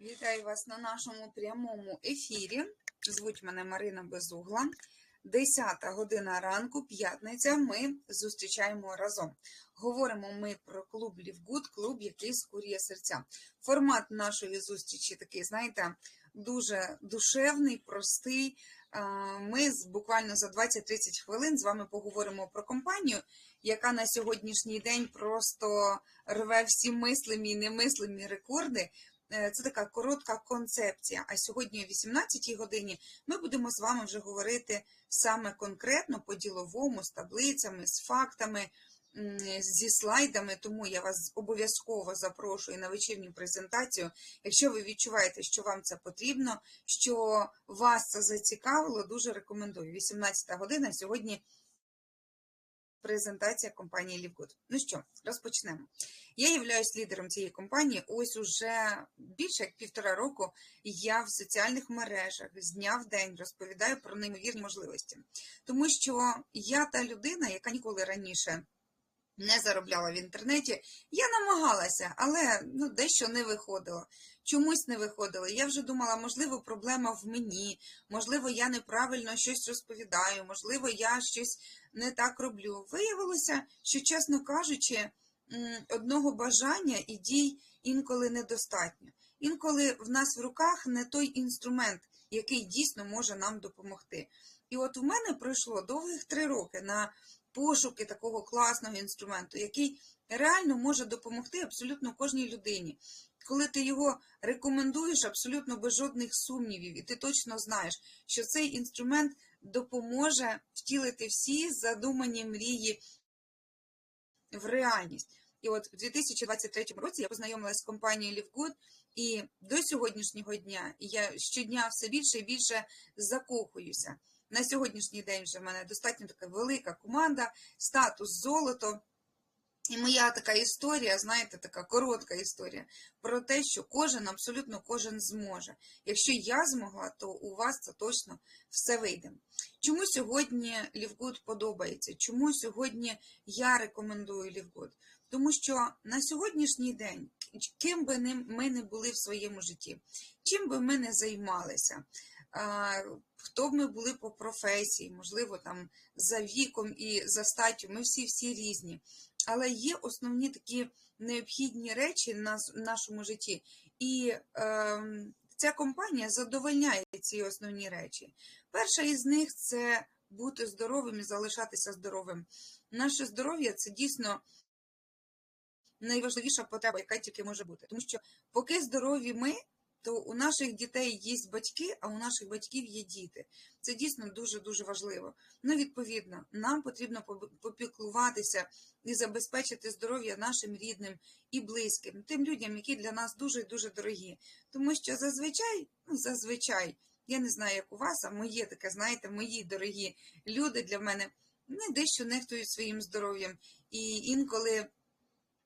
Вітаю вас на нашому прямому ефірі. Звуть мене Марина Безугла. 10 година ранку, п'ятниця. Ми зустрічаємо разом. Говоримо ми про клуб Лівгуд, клуб, який скурює серця. Формат нашої зустрічі такий, знаєте, дуже душевний, простий. Ми буквально за 20-30 хвилин з вами поговоримо про компанію, яка на сьогоднішній день просто рве всі мислимі і немислимі рекорди. Е, Це така коротка концепція. А сьогодні о 18 годині ми будемо з вами вже говорити саме конкретно по-діловому, з таблицями, з фактами, зі слайдами. Тому я вас обов'язково запрошую на вечірню презентацію. Якщо ви відчуваєте, що вам це потрібно, що вас це зацікавило, дуже рекомендую. 18 година сьогодні. Презентація компанії Лівгуд. Ну що, розпочнемо. Я являюсь лідером цієї компанії. Ось уже більше як півтора року я в соціальних мережах з дня в день розповідаю про неймовірні можливості. Тому що я та людина, яка ніколи раніше не заробляла в інтернеті. Я намагалася, але ну, дещо не виходило. Чомусь не виходило. Я вже думала, можливо, проблема в мені, можливо, я неправильно щось розповідаю, можливо, я щось не так роблю. Виявилося, що, чесно кажучи, одного бажання і дій інколи недостатньо. Інколи в нас в руках не той інструмент, який дійсно може нам допомогти. І от у мене пройшло довгих три роки на пошуки такого класного інструменту, який реально може допомогти абсолютно кожній людині. Коли ти його рекомендуєш абсолютно без жодних сумнівів, і ти точно знаєш, що цей інструмент допоможе втілити всі задумані мрії в реальність. І от в 2023 році я познайомилася з компанією LiveGood, і до сьогоднішнього дня я щодня все більше і більше закохуюся. На сьогоднішній день вже в мене достатньо така велика команда, статус золото. І моя така історія, знаєте, така коротка історія про те, що кожен, абсолютно кожен зможе. Якщо я змогла, то у вас це точно все вийде. Чому сьогодні Лівгуд подобається? Чому сьогодні я рекомендую Лівгуд? Тому що на сьогоднішній день, ким би ми не були в своєму житті, чим би ми не займалися, хто б ми були по професії, можливо, там за віком і за статтю, ми всі всі різні. Але є основні такі необхідні речі в нашому житті, і ем, ця компанія задовольняє ці основні речі. Перша із них це бути здоровим і залишатися здоровим. Наше здоров'я це дійсно найважливіша потреба, яка тільки може бути. Тому що поки здорові ми, то у наших дітей є батьки, а у наших батьків є діти. Це дійсно дуже-дуже важливо. Ну, відповідно, нам потрібно попіклуватися і забезпечити здоров'я нашим рідним і близьким, тим людям, які для нас дуже і дуже дорогі. Тому що зазвичай, ну, зазвичай, я не знаю, як у вас, а моє таке, знаєте, мої дорогі люди для мене не дещо нехтують своїм здоров'ям. І інколи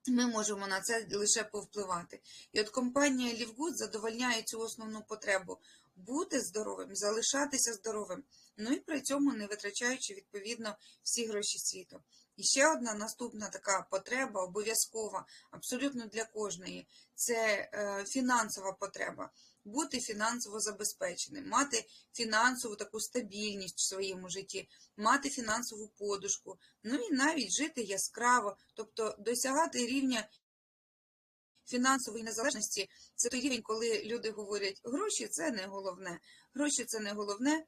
ми можемо на це лише повпливати. І от компанія Лівгуд задовольняє цю основну потребу бути здоровим, залишатися здоровим, ну і при цьому не витрачаючи відповідно всі гроші світу. І ще одна наступна така потреба, обов'язкова, абсолютно для кожної, це е, фінансова потреба. Бути фінансово забезпеченим, мати фінансову таку стабільність в своєму житті, мати фінансову подушку, ну і навіть жити яскраво, тобто досягати рівня фінансової незалежності. Це той рівень, коли люди говорять, гроші це не головне, гроші це не головне.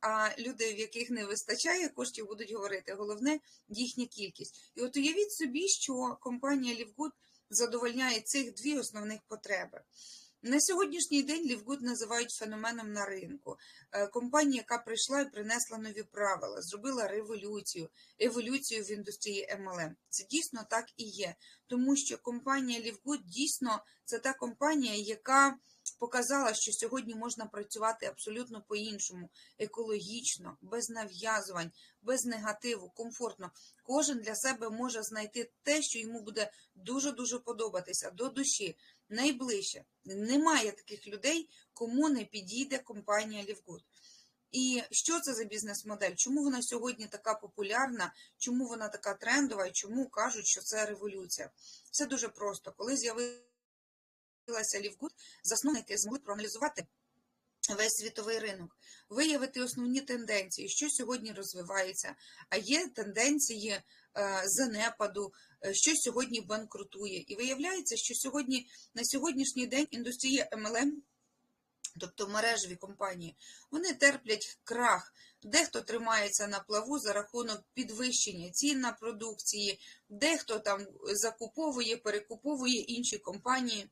А люди, в яких не вистачає коштів, будуть говорити головне їхня кількість. І от уявіть собі, що компанія Лівгуд задовольняє цих дві основних потреби. На сьогоднішній день Лівгуд називають феноменом на ринку. Е, Компанія, яка прийшла і принесла нові правила, зробила революцію, еволюцію в індустрії MLM. Це дійсно так і є. Тому що компанія Лівгуд дійсно це та компанія, яка показала, що сьогодні можна працювати абсолютно по-іншому, екологічно, без нав'язувань, без негативу, комфортно. Кожен для себе може знайти те, що йому буде дуже-дуже подобатися до душі, найближче. Немає таких людей, кому не підійде компанія Лівгуд. І що це за бізнес-модель? Чому вона сьогодні така популярна? Чому вона така трендова? І чому кажуть, що це революція? Все дуже просто. Коли з'явилася Лівгуд, засновники змогли проаналізувати весь світовий ринок, виявити основні тенденції, що сьогодні розвивається, а є тенденції занепаду, е, що сьогодні банкрутує. І виявляється, що сьогодні на сьогоднішній день індустрія MLM, тобто мережеві компанії, вони терплять крах. Дехто тримається на плаву за рахунок підвищення цін на продукції, дехто там закуповує, перекуповує інші компанії.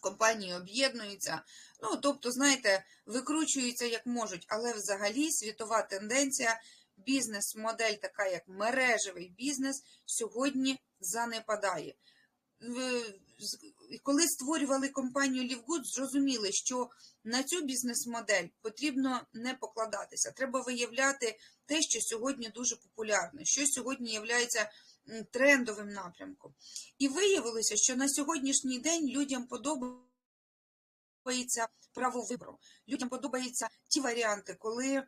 Компанії об'єднуються, ну тобто, знаєте, викручуються як можуть, але взагалі світова тенденція, бізнес-модель, така як мережевий бізнес, сьогодні занепадає. Коли створювали компанію Лівгуд, зрозуміли, що на цю бізнес-модель потрібно не покладатися. Треба виявляти те, що сьогодні дуже популярне, що сьогодні є трендовим напрямком. І виявилося, що на сьогоднішній день людям подобається право вибору. Людям подобаються ті варіанти, коли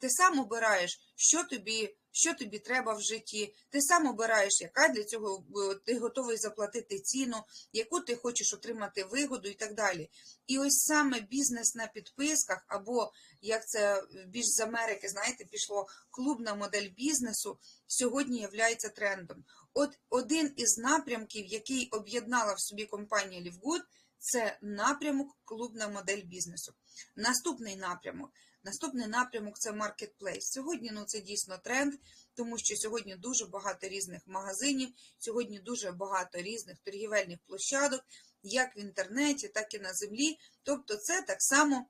ти сам обираєш, що тобі, що тобі треба в житті, ти сам обираєш, яка для цього ти готовий заплатити ціну, яку ти хочеш отримати вигоду і так далі. І ось саме бізнес на підписках, або як це більш з Америки, знаєте, пішло клубна модель бізнесу, сьогодні є трендом. От один із напрямків, який об'єднала в собі компанія Лівгуд, це напрямок клубна модель бізнесу. Наступний напрямок. Наступний напрямок це маркетплейс. Сьогодні ну, це дійсно тренд, тому що сьогодні дуже багато різних магазинів, сьогодні дуже багато різних торгівельних площадок, як в інтернеті, так і на землі. Тобто, це так само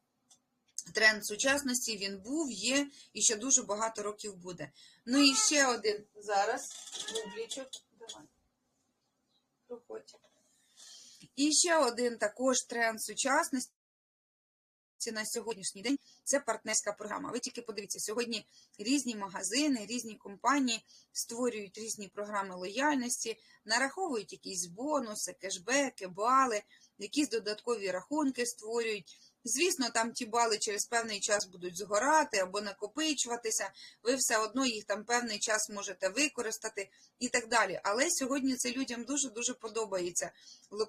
тренд сучасності. Він був, є і ще дуже багато років буде. Ну і ще один зараз. Бублічок. Давай. Проходь. І ще один також тренд сучасності на сьогоднішній день це партнерська програма. Ви тільки подивіться, сьогодні різні магазини, різні компанії створюють різні програми лояльності, нараховують якісь бонуси, кешбеки, бали, якісь додаткові рахунки створюють. Звісно, там ті бали через певний час будуть згорати або накопичуватися, ви все одно їх там певний час можете використати і так далі. Але сьогодні це людям дуже-дуже подобається.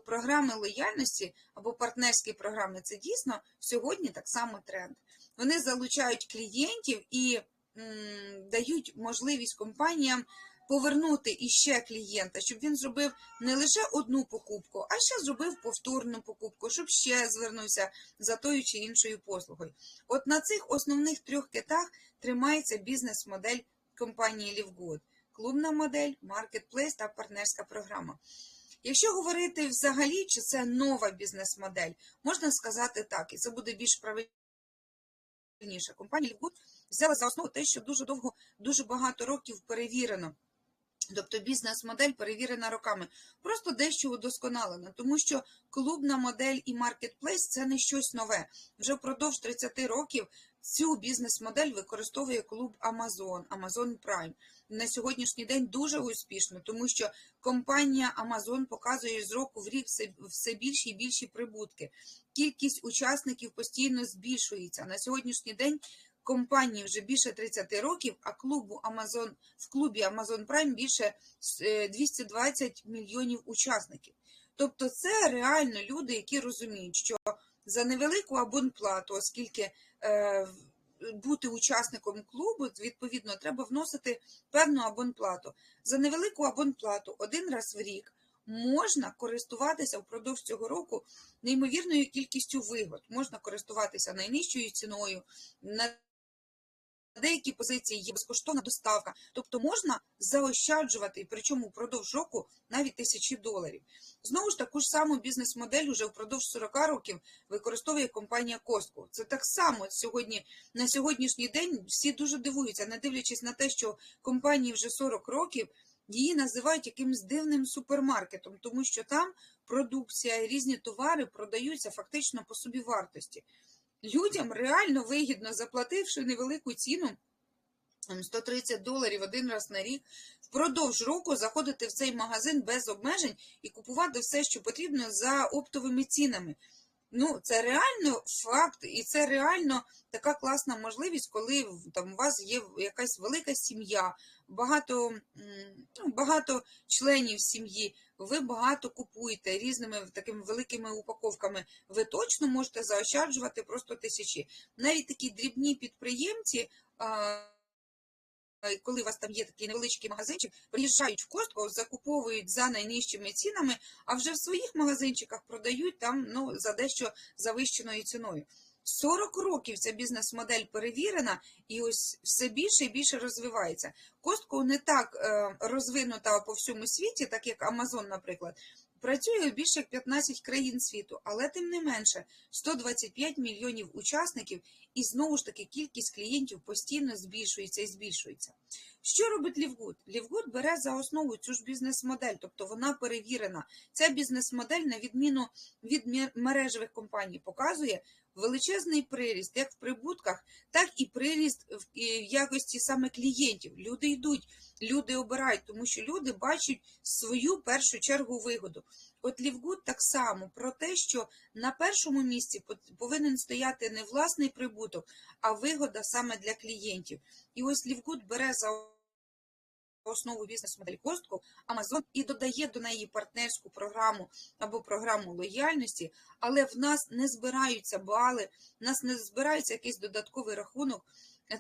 Програми лояльності або партнерські програми це дійсно сьогодні так само тренд. Вони залучають клієнтів і м, дають можливість компаніям повернути іще клієнта, щоб він зробив не лише одну покупку, а ще зробив повторну покупку, щоб ще звернувся за тою чи іншою послугою. От на цих основних трьох китах тримається бізнес-модель компанії Лівгуд. Клубна модель, маркетплейс та партнерська програма. Якщо говорити взагалі, чи це нова бізнес-модель, можна сказати так, і це буде більш правильніше. Компанія Лівгуд взяла за основу те, що дуже довго, дуже багато років перевірено. Тобто бізнес-модель перевірена роками, просто дещо удосконалена, тому що клубна модель і маркетплейс це не щось нове. Вже впродовж 30 років цю бізнес-модель використовує клуб Amazon, Amazon Prime. На сьогоднішній день дуже успішно, тому що компанія Amazon показує з року в рік все, більші і більші прибутки. Кількість учасників постійно збільшується. На сьогоднішній день компанії вже більше 30 років, а клубу Amazon, в клубі Amazon Prime більше е, 220 мільйонів учасників. Тобто це реально люди, які розуміють, що за невелику абонплату, оскільки е, бути учасником клубу, відповідно, треба вносити певну абонплату. За невелику абонплату один раз в рік можна користуватися впродовж цього року неймовірною кількістю вигод. Можна користуватися найнижчою ціною. Деякі позиції є безкоштовна доставка, тобто можна заощаджувати, причому впродовж року навіть тисячі доларів. Знову ж таку ж саму бізнес-модель уже впродовж 40 років використовує компанія Costco. Це так само сьогодні на сьогоднішній день всі дуже дивуються, не дивлячись на те, що компанії вже 40 років. Її називають якимось дивним супермаркетом, тому що там продукція, різні товари продаються фактично по собі вартості. Людям реально вигідно, заплативши невелику ціну, 130 доларів один раз на рік, впродовж року заходити в цей магазин без обмежень і купувати все, що потрібно, за оптовими цінами. Ну, це реально факт, і це реально така класна можливість, коли там у вас є якась велика сім'я, багато, ну, багато членів сім'ї, ви багато купуєте різними такими великими упаковками, ви точно можете заощаджувати просто тисячі. Навіть такі дрібні підприємці. Коли у вас там є такий невеличкий магазинчик, приїжджають в Костко, закуповують за найнижчими цінами, а вже в своїх магазинчиках продають там ну, за дещо завищеною ціною. 40 років ця бізнес-модель перевірена, і ось все більше і більше розвивається. Костко не так е, розвинута по всьому світі, так як Амазон, наприклад. Працює у більше 15 країн світу, але тим не менше 125 мільйонів учасників, і знову ж таки кількість клієнтів постійно збільшується і збільшується. Що робить Лівгуд? Лівгуд бере за основу цю ж бізнес-модель, тобто вона перевірена. Ця бізнес-модель, на відміну від мережевих компаній, показує величезний приріст як в прибутках, так і приріст в якості саме клієнтів. Люди йдуть, люди обирають, тому що люди бачать свою першу чергу вигоду. От Лівгуд так само про те, що на першому місці повинен стояти не власний прибуток, а вигода саме для клієнтів. І ось Лівгуд бере за основу бізнес-модель костку Amazon і додає до неї партнерську програму або програму лояльності, але в нас не збираються бали, в нас не збирається якийсь додатковий рахунок.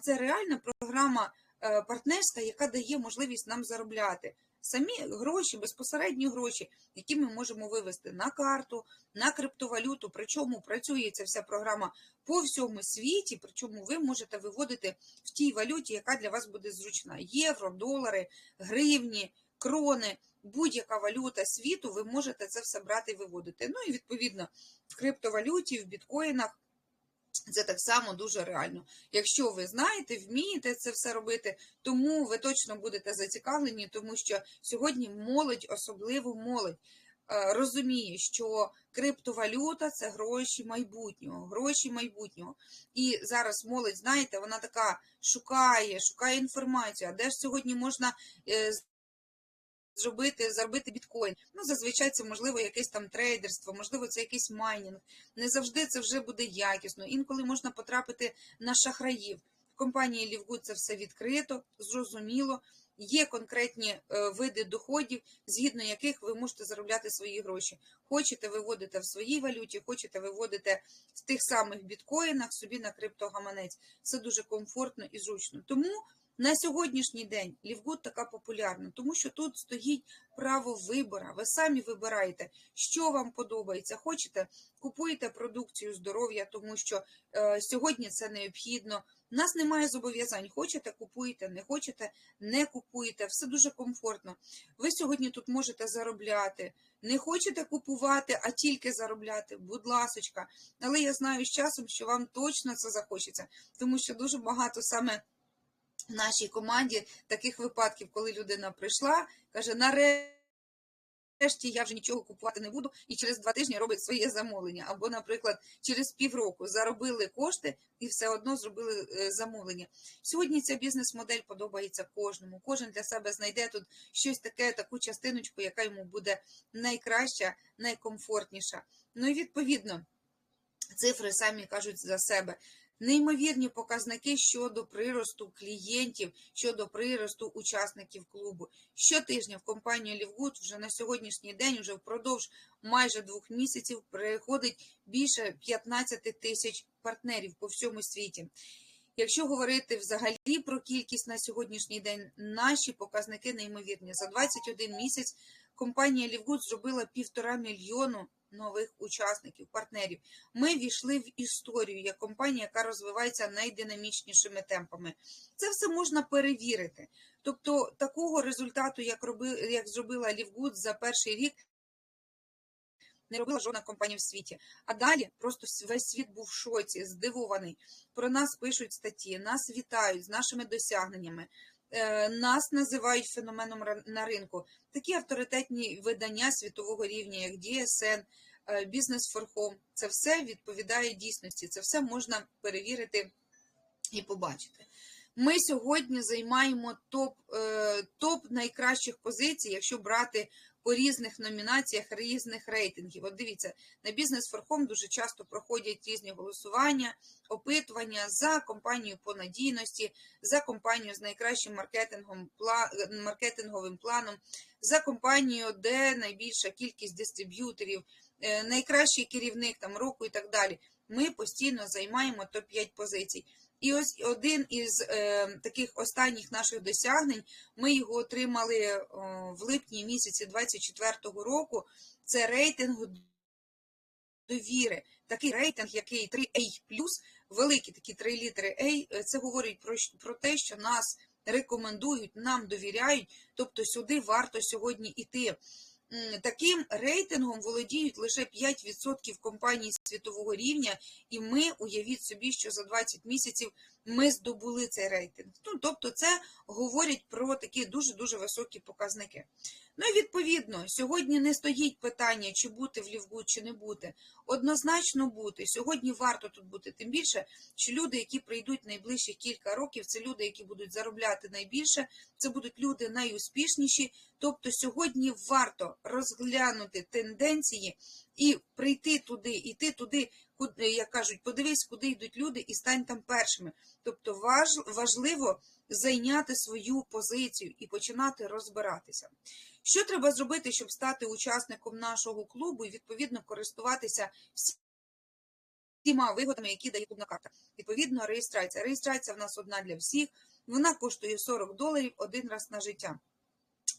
Це реальна програма е, партнерська, яка дає можливість нам заробляти. Самі гроші, безпосередні гроші, які ми можемо вивести на карту, на криптовалюту. Причому працює ця вся програма по всьому світі, причому ви можете виводити в тій валюті, яка для вас буде зручна: євро, долари, гривні, крони, будь-яка валюта світу, ви можете це все брати і виводити. Ну і відповідно в криптовалюті, в біткоїнах. Це так само дуже реально. Якщо ви знаєте, вмієте це все робити, тому ви точно будете зацікавлені, тому що сьогодні молодь, особливо молодь, е, розуміє, що криптовалюта це гроші майбутнього, гроші майбутнього. І зараз молодь, знаєте, вона така шукає, шукає інформацію. А де ж сьогодні можна е, зробити, заробити біткоін? Ну, зазвичай це можливо якесь там трейдерство, можливо, це якийсь майнінг. Не завжди це вже буде якісно. Інколи можна потрапити на шахраїв. В компанії Лівгуд це все відкрито, зрозуміло. Є конкретні е, види доходів, згідно яких ви можете заробляти свої гроші. Хочете виводите в своїй валюті, хочете виводите в тих самих біткоїнах собі на криптогаманець. Це дуже комфортно і зручно. Тому на сьогоднішній день Лівгуд така популярна, тому що тут стоїть право вибора. Ви самі вибираєте, що вам подобається. Хочете, купуєте продукцію здоров'я, тому що е, сьогодні це необхідно. У нас немає зобов'язань. Хочете, купуєте, не хочете, не купуєте. Все дуже комфортно. Ви сьогодні тут можете заробляти. Не хочете купувати, а тільки заробляти. Будь ласочка. Але я знаю з часом, що вам точно це захочеться, тому що дуже багато саме в нашій команді таких випадків, коли людина прийшла, каже, нарешті я вже нічого купувати не буду, і через два тижні робить своє замовлення. Або, наприклад, через півроку заробили кошти і все одно зробили е, замовлення. Сьогодні ця бізнес-модель подобається кожному. Кожен для себе знайде тут щось таке, таку частиночку, яка йому буде найкраща, найкомфортніша. Ну і відповідно. Цифри самі кажуть за себе. Неймовірні показники щодо приросту клієнтів, щодо приросту учасників клубу. Щотижня в компанію Лівгуд вже на сьогоднішній день, вже впродовж майже двох місяців, приходить більше 15 тисяч партнерів по всьому світі. Якщо говорити взагалі про кількість на сьогоднішній день, наші показники неймовірні. За 21 місяць компанія Лівгуд зробила півтора мільйону нових учасників, партнерів. Ми війшли в історію як компанія, яка розвивається найдинамічнішими темпами. Це все можна перевірити. Тобто, такого результату, як роби, як зробила Лівгуд за перший рік, не робила жодна компанія в світі. А далі просто весь світ був в шоці, здивований. Про нас пишуть статті, нас вітають з нашими досягненнями. Е, Нас називають феноменом на ринку. Такі авторитетні видання світового рівня, як DSN, е, Business for Home. Це все відповідає дійсності. Це все можна перевірити і побачити. Ми сьогодні займаємо топ, е, топ найкращих позицій, якщо брати по різних номінаціях різних рейтингів. От дивіться, на бізнес форхом дуже часто проходять різні голосування, опитування за компанію по надійності, за компанію з найкращим маркетингом, маркетинговим планом, за компанію, де найбільша кількість дистриб'юторів, е, найкращий керівник там року і так далі. Ми постійно займаємо топ-5 позицій. І ось один із е, таких останніх наших досягнень, ми його отримали о, в липні місяці 24-го року. Це рейтинг довіри. Такий рейтинг, який 3A+, великі такі три літери A, е, це говорить про, про те, що нас рекомендують, нам довіряють, тобто сюди варто сьогодні іти. Таким рейтингом володіють лише 5% компаній світового рівня, і ми, уявіть собі, що за 20 місяців ми здобули цей рейтинг. Ну, тобто це говорить про такі дуже-дуже високі показники. Ну і відповідно, сьогодні не стоїть питання, чи бути в Лівгуд, чи не бути. Однозначно бути. Сьогодні варто тут бути. Тим більше, що люди, які прийдуть найближчі кілька років, це люди, які будуть заробляти найбільше, це будуть люди найуспішніші. Тобто сьогодні варто розглянути тенденції і прийти туди, іти туди, куди, як кажуть, подивись, куди йдуть люди, і стань там першими. Тобто важ, важливо зайняти свою позицію і починати розбиратися. Що треба зробити, щоб стати учасником нашого клубу і відповідно користуватися всіма вигодами, які дає клубна карта? Відповідно, реєстрація. Реєстрація в нас одна для всіх. Вона коштує 40 доларів один раз на життя.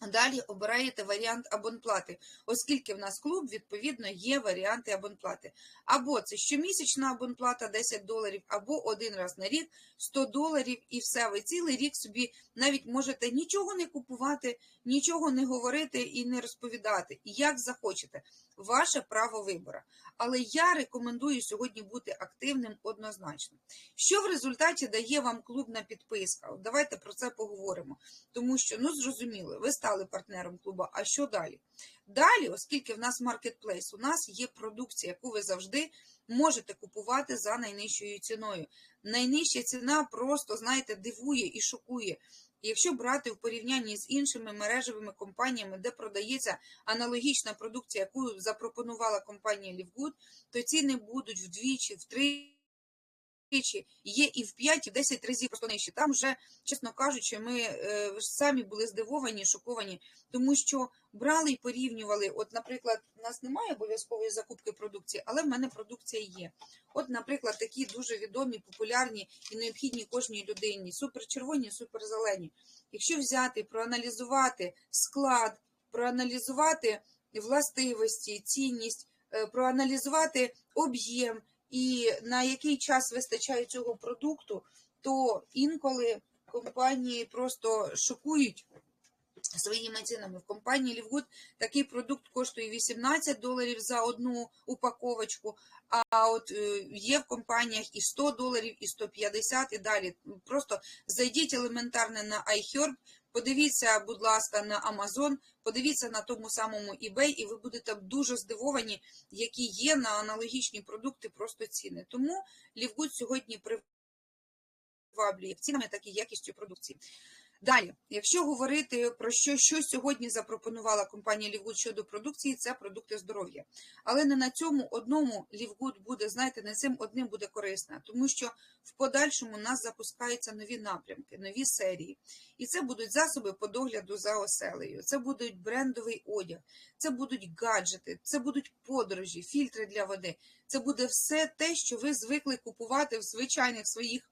Далі обираєте варіант абонплати, оскільки в нас клуб, відповідно, є варіанти абонплати. Або це щомісячна абонплата 10 доларів, або один раз на рік 100 доларів, і все. Ви цілий рік собі навіть можете нічого не купувати, нічого не говорити і не розповідати, як захочете. Ваше право вибору. Але я рекомендую сьогодні бути активним однозначно. Що в результаті дає вам клубна підписка? Давайте про це поговоримо. Тому що, ну зрозуміло, ви стали партнером клубу, а що далі? Далі, оскільки в нас маркетплейс, у нас є продукція, яку ви завжди можете купувати за найнижчою ціною. Найнижча ціна просто, знаєте, дивує і шокує. Якщо брати в порівнянні з іншими мережевими компаніями, де продається аналогічна продукція, яку запропонувала компанія Лівгуд, то ціни будуть вдвічі, втричі, є і в 5, і в 10 разів просто нижче. Там вже, чесно кажучи, ми е, самі були здивовані, шоковані, тому що брали і порівнювали. От, наприклад, у нас немає обов'язкової закупки продукції, але в мене продукція є. От, наприклад, такі дуже відомі, популярні і необхідні кожній людині. Суперчервоні, суперзелені. Якщо взяти, проаналізувати склад, проаналізувати властивості, цінність, е, проаналізувати об'єм і на який час вистачає цього продукту, то інколи компанії просто шокують своїми цінами. В компанії Лівгуд такий продукт коштує 18 доларів за одну упаковочку, а от е, є в компаніях і 100 доларів, і 150 і далі. Просто зайдіть елементарно на iHerb, подивіться, будь ласка, на Amazon, подивіться на тому самому eBay, і ви будете дуже здивовані, які є на аналогічні продукти просто ціни. Тому Лівгуд сьогодні приваблює цінами, так і якістю продукції. Далі, якщо говорити про що, що сьогодні запропонувала компанія Лівгуд щодо продукції, це продукти здоров'я. Але не на цьому одному Лівгуд буде, знаєте, не цим одним буде корисна, тому що в подальшому у нас запускаються нові напрямки, нові серії. І це будуть засоби по догляду за оселею, це будуть брендовий одяг, це будуть гаджети, це будуть подорожі, фільтри для води. Це буде все те, що ви звикли купувати в звичайних своїх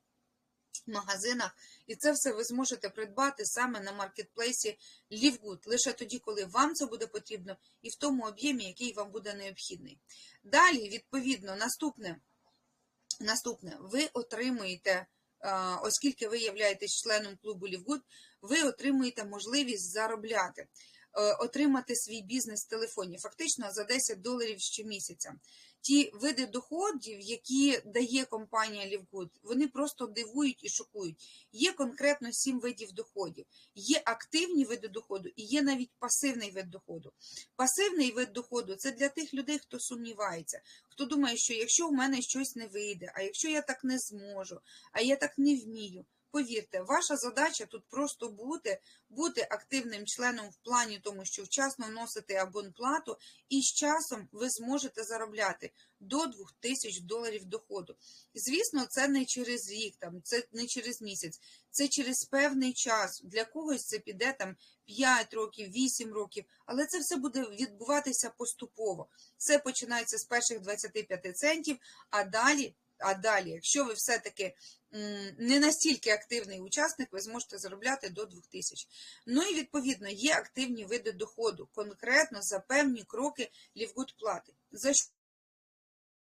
магазинах, і це все ви зможете придбати саме на маркетплейсі Лівгуд, лише тоді, коли вам це буде потрібно, і в тому об'ємі, який вам буде необхідний. Далі, відповідно, наступне, наступне ви отримуєте, оскільки ви являєтесь членом клубу Лівгуд, ви отримуєте можливість заробляти. е, Отримати свій бізнес в телефоні фактично за 10 доларів щомісяця ті види доходів, які дає компанія Лівгуд, вони просто дивують і шокують. Є конкретно сім видів доходів. Є активні види доходу і є навіть пасивний вид доходу. Пасивний вид доходу це для тих людей, хто сумнівається, хто думає, що якщо в мене щось не вийде, а якщо я так не зможу, а я так не вмію. Повірте, ваша задача тут просто бути, бути активним членом в плані тому, що вчасно вносити абонплату, і з часом ви зможете заробляти до 2000 доларів доходу. Звісно, це не через рік, там, це не через місяць, це через певний час. Для когось це піде там 5 років, 8 років, але це все буде відбуватися поступово. Це починається з перших 25 центів, а далі, а далі, якщо ви все-таки не настільки активний учасник, ви зможете заробляти до 2000. Ну і відповідно є активні види доходу, конкретно за певні кроки Лівгуд платить. За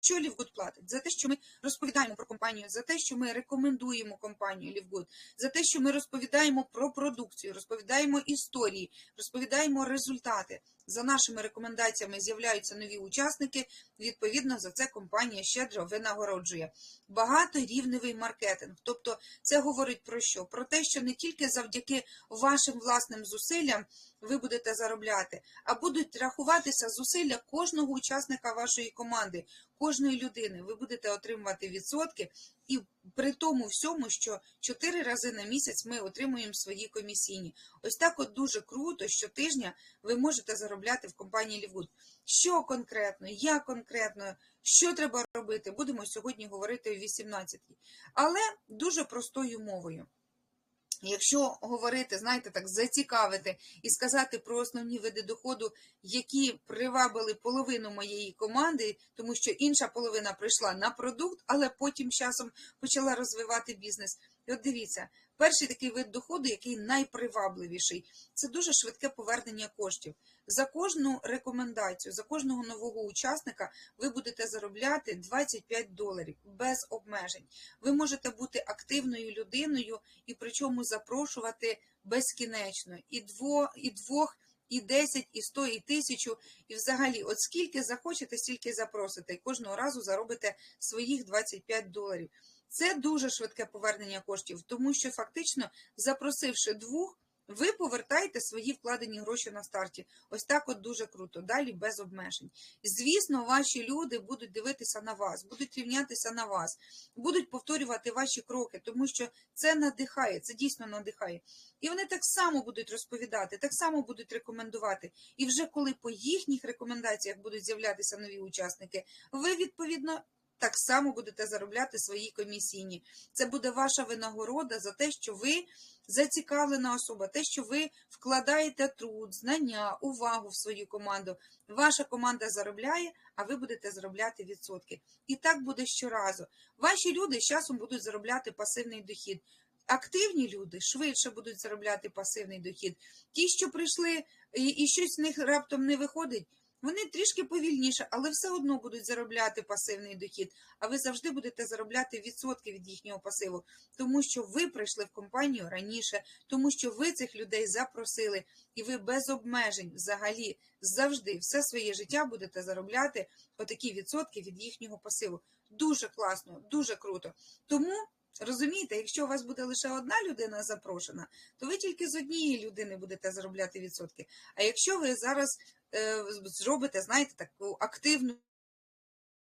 що Лівгуд платить? За те, що ми розповідаємо про компанію, за те, що ми рекомендуємо компанію Лівгуд, за те, що ми розповідаємо про продукцію, розповідаємо історії, розповідаємо результати. За нашими рекомендаціями з'являються нові учасники. Відповідно, за це компанія щедро винагороджує. Багаторівневий маркетинг. Тобто, це говорить про що? Про те, що не тільки завдяки вашим власним зусиллям ви будете заробляти, а будуть рахуватися зусилля кожного учасника вашої команди, кожної людини. Ви будете отримувати відсотки, і при тому всьому, що 4 рази на місяць ми отримуємо свої комісійні. Ось так от дуже круто, щотижня ви можете заробляти в компанії Лівгуд. Що конкретно, як конкретно, що треба робити, будемо сьогодні говорити о 18-й. Але дуже простою мовою. Якщо говорити, знаєте, так зацікавити і сказати про основні види доходу, які привабили половину моєї команди, тому що інша половина прийшла на продукт, але потім часом почала розвивати бізнес. І от дивіться, перший такий вид доходу, який найпривабливіший, це дуже швидке повернення коштів. За кожну рекомендацію, за кожного нового учасника ви будете заробляти 25 доларів без обмежень. Ви можете бути активною людиною і причому запрошувати безкінечно і дво, і двох. І 10, і 100, і 1000, і взагалі, от скільки захочете, стільки запросите, і кожного разу заробите своїх 25 доларів. Це дуже швидке повернення коштів, тому що фактично, запросивши двох, ви повертаєте свої вкладені гроші на старті. Ось так от дуже круто. Далі без обмежень. Звісно, ваші люди будуть дивитися на вас, будуть рівнятися на вас, будуть повторювати ваші кроки, тому що це надихає, це дійсно надихає. І вони так само будуть розповідати, так само будуть рекомендувати. І вже коли по їхніх рекомендаціях будуть з'являтися нові учасники, ви відповідно. Так само будете заробляти свої комісійні. Це буде ваша винагорода за те, що ви зацікавлена особа, те, що ви вкладаєте труд, знання, увагу в свою команду. Ваша команда заробляє, а ви будете заробляти відсотки. І так буде щоразу. Ваші люди з часом будуть заробляти пасивний дохід. Активні люди швидше будуть заробляти пасивний дохід. Ті, що прийшли і, щось в них раптом не виходить. Вони трішки повільніше, але все одно будуть заробляти пасивний дохід, а ви завжди будете заробляти відсотки від їхнього пасиву, тому що ви прийшли в компанію раніше, тому що ви цих людей запросили, і ви без обмежень взагалі завжди все своє життя будете заробляти отакі відсотки від їхнього пасиву. Дуже класно, дуже круто. Тому. Розумієте, якщо у вас буде лише одна людина запрошена, то ви тільки з однієї людини будете заробляти відсотки. А якщо ви зараз е, зробите, знаєте, таку активну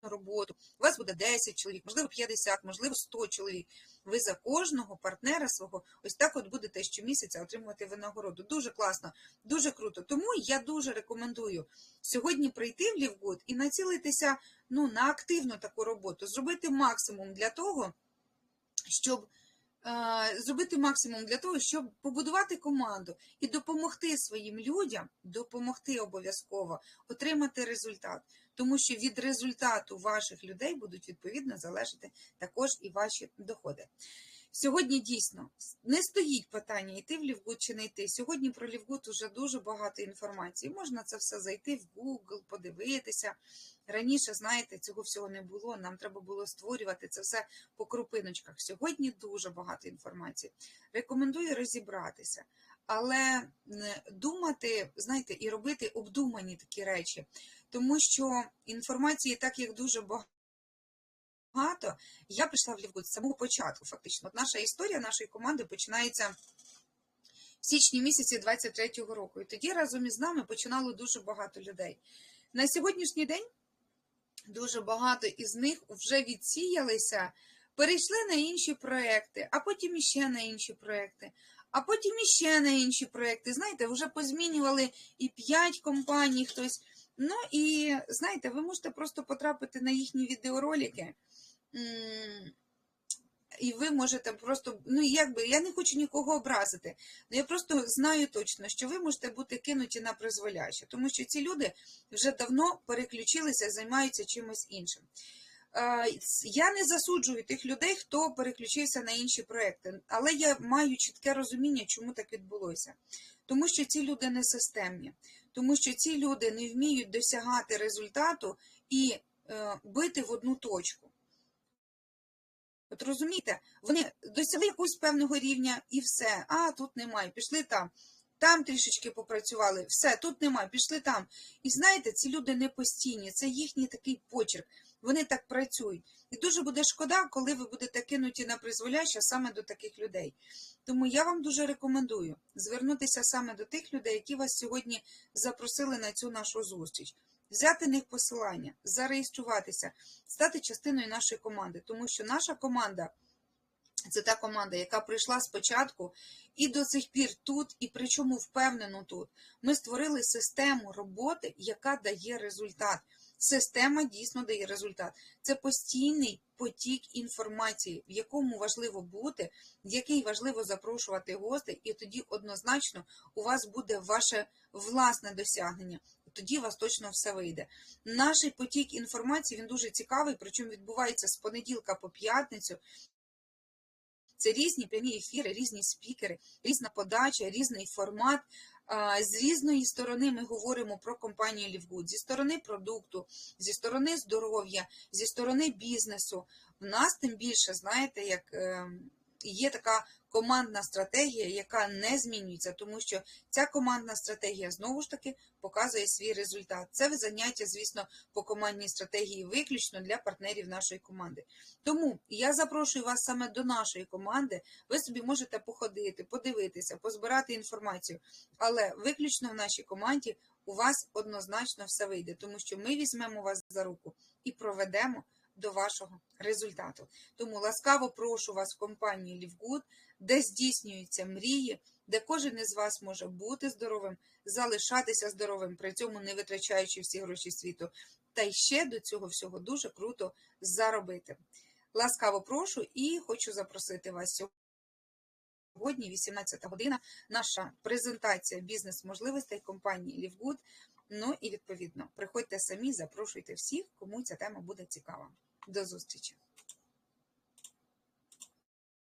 роботу, у вас буде 10 чоловік, можливо, 50, можливо, 100 чоловік. Ви за кожного партнера свого ось так от будете щомісяця отримувати винагороду. Дуже класно, дуже круто. Тому я дуже рекомендую сьогодні прийти в Лівгуд і націлитися ну, на активну таку роботу, зробити максимум для того щоб е, зробити максимум для того, щоб побудувати команду і допомогти своїм людям, допомогти обов'язково отримати результат. Тому що від результату ваших людей будуть відповідно залежати також і ваші доходи. Сьогодні дійсно не стоїть питання йти в Лівгуд чи не йти. Сьогодні про Лівгуд вже дуже багато інформації. Можна це все зайти в Google, подивитися. Раніше, знаєте, цього всього не було. Нам треба було створювати це все по крупиночках. Сьогодні дуже багато інформації. Рекомендую розібратися, але думати, знаєте, і робити обдумані такі речі, тому що інформації, так як дуже багато багато. Я прийшла в Лівгуд з самого початку, фактично. От наша історія нашої команди починається в січні місяці 23-го року. І тоді разом із нами починало дуже багато людей. На сьогоднішній день дуже багато із них вже відсіялися перейшли на інші проекти, а потім іще на інші проекти, а потім іще на інші проекти. Знаєте, вже позмінювали і 5 компаній хтось. Ну і знаєте, ви можете просто потрапити на їхні відеоролики. І ви можете просто, ну якби я не хочу нікого образити, але я просто знаю точно, що ви можете бути кинуті на призволяще, тому що ці люди вже давно переключилися, займаються чимось іншим. Е, Я не засуджую тих людей, хто переключився на інші проекти, але я маю чітке розуміння, чому так відбулося. Тому що ці люди не системні, тому що ці люди не вміють досягати результату і е, бити в одну точку. От розумієте, вони досягли якогось певного рівня і все. А тут немає, пішли там. Там трішечки попрацювали, все, тут немає, пішли там. І знаєте, ці люди не постійні, це їхній такий почерк. Вони так працюють. І дуже буде шкода, коли ви будете кинуті на призволяще саме до таких людей. Тому я вам дуже рекомендую звернутися саме до тих людей, які вас сьогодні запросили на цю нашу зустріч. Взяти них посилання, зареєструватися, стати частиною нашої команди, тому що наша команда це та команда, яка прийшла спочатку і до сих пір тут, і причому впевнено тут. Ми створили систему роботи, яка дає результат. Система дійсно дає результат. Це постійний потік інформації, в якому важливо бути, в який важливо запрошувати гостей, і тоді однозначно у вас буде ваше власне досягнення. Тоді у вас точно все вийде. Наш потік інформації він дуже цікавий, причому відбувається з понеділка по п'ятницю. Це різні прямі ефіри, різні спікери, різна подача, різний формат. З різної сторони ми говоримо про компанію Лівгуд, зі сторони продукту, зі сторони здоров'я, зі сторони бізнесу. В нас тим більше, знаєте, як е, є така командна стратегія, яка не змінюється, тому що ця командна стратегія знову ж таки показує свій результат. Це заняття, звісно, по командній стратегії виключно для партнерів нашої команди. Тому я запрошую вас саме до нашої команди. Ви собі можете походити, подивитися, позбирати інформацію, але виключно в нашій команді у вас однозначно все вийде, тому що ми візьмемо вас за руку і проведемо до вашого результату. Тому ласкаво прошу вас в компанію Лівгуд, де здійснюються мрії, де кожен із вас може бути здоровим, залишатися здоровим, при цьому не витрачаючи всі гроші світу, та й ще до цього всього дуже круто заробити. Ласкаво прошу і хочу запросити вас сьогодні, 18 година, наша презентація бізнес-можливостей компанії Лівгуд. Ну і відповідно, приходьте самі, запрошуйте всіх, кому ця тема буде цікава. До зустрічі!